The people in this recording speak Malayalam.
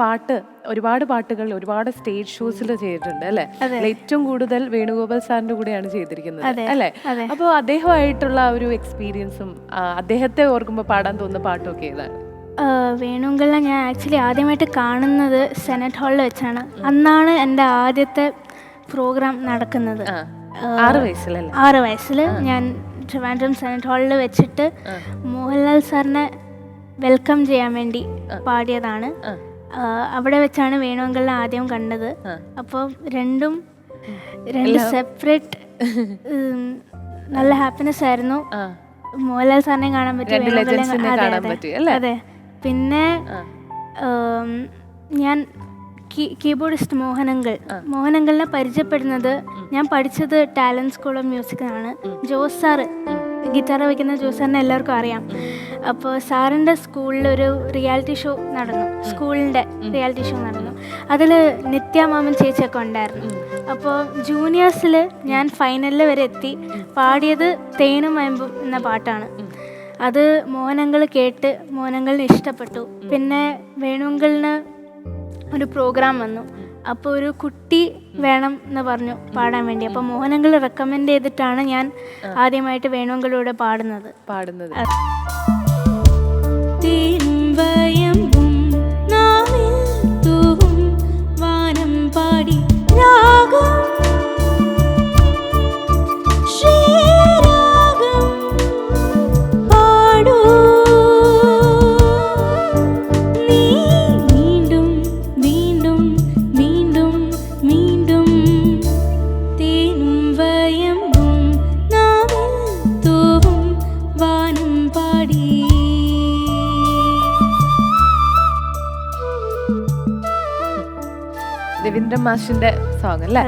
പാട്ട് ഒരുപാട് പാട്ടുകൾ ഒരുപാട് സ്റ്റേജ് ഷോസിൽ ചെയ്തിട്ടുണ്ട് അല്ലെ? ഏറ്റവും കൂടുതൽ വേണുഗോപാൽ സാറിന്റെ കൂടെയാണ് ചെയ്തിരിക്കുന്നത് അല്ലെ? അപ്പൊ അപ്പോൾ അദ്ദേഹമായിട്ടുള്ള ഒരു എക്സ്പീരിയൻസും അദ്ദേഹത്തെ ഓർക്കുമ്പോൾ പാടാൻ തോന്നുന്ന പാട്ടൊക്കെ ഏതാണ്? വേണുങ്കള ഞാൻ ആക്ച്വലി ആദ്യമായിട്ട് കാണുന്നത് സെനറ്റ് ഹാളിൽ വെച്ചാണ്. അന്നാണ് എന്റെ ആദ്യത്തെ പ്രോഗ്രാം നടക്കുന്നത്. ആറ് വയസ്സിലല്ലേ? ആറ് വയസ്സിൽ ഞാൻ ട്രിവാൻഡ്രം സെനറ്റ് ഹാളിൽ വെച്ചിട്ട് മോഹൻലാൽ സാറിനെ വെൽക്കം ചെയ്യാൻ വേണ്ടി പാടിയതാണ്. അവിടെ വെച്ചാണ് വേണുവെങ്കിൽ ആദ്യം കണ്ടത്. അപ്പോൾ രണ്ടും രണ്ട് സെപ്പറേറ്റ് നല്ല ഹാപ്പിനെസ് ആയിരുന്നു. മോഹൻലാൽ സാറിനെ കാണാൻ പറ്റി. അതെ പിന്നെ ഞാൻ കീബോർഡിസ്റ്റ് മോഹനങ്കൾ മോഹനങ്കളിനെ പരിചയപ്പെടുന്നത് ഞാൻ പഠിച്ചത് talent school of music Jose sir. Guitar വയ്ക്കുന്ന ജോസ് സാറിനെ എല്ലാവർക്കും അറിയാം. അപ്പോൾ സാറിന്റെ സ്കൂളിൽ ഒരു റിയാലിറ്റി ഷോ നടന്നു. സ്കൂളിന്റെ റിയാലിറ്റി ഷോ നടന്നു. അതിൽ നിത്യ മാമൻ ചേച്ചിയൊക്കെ ഉണ്ടായിരുന്നു. അപ്പോൾ ജൂനിയേഴ്സിൽ ഞാൻ ഫൈനലിൽ വരെ എത്തി. പാടിയത് തേനും വയമ്പും എന്ന പാട്ടാണ്. അത് മോഹനങ്ങൾ കേട്ട് മോഹനങ്ങളിന് ഇഷ്ടപ്പെട്ടു. പിന്നെ വേണുങ്കളിന് ഒരു പ്രോഗ്രാം വന്നു. അപ്പോൾ ഒരു കുട്ടി വേണം എന്ന് പറഞ്ഞു പാടാൻ വേണ്ടി. അപ്പോൾ മോഹനങ്ങൾ റെക്കമെൻഡ് ചെയ്തിട്ടാണ് ഞാൻ ആദ്യമായിട്ട് വേണുങ്കളിലൂടെ പാടുന്നത്. പാടുന്നത്. വാനം പാടി രാഗം രവീന്ദ്രൻ മാഷിന്റെ സോങ് അല്ലേ?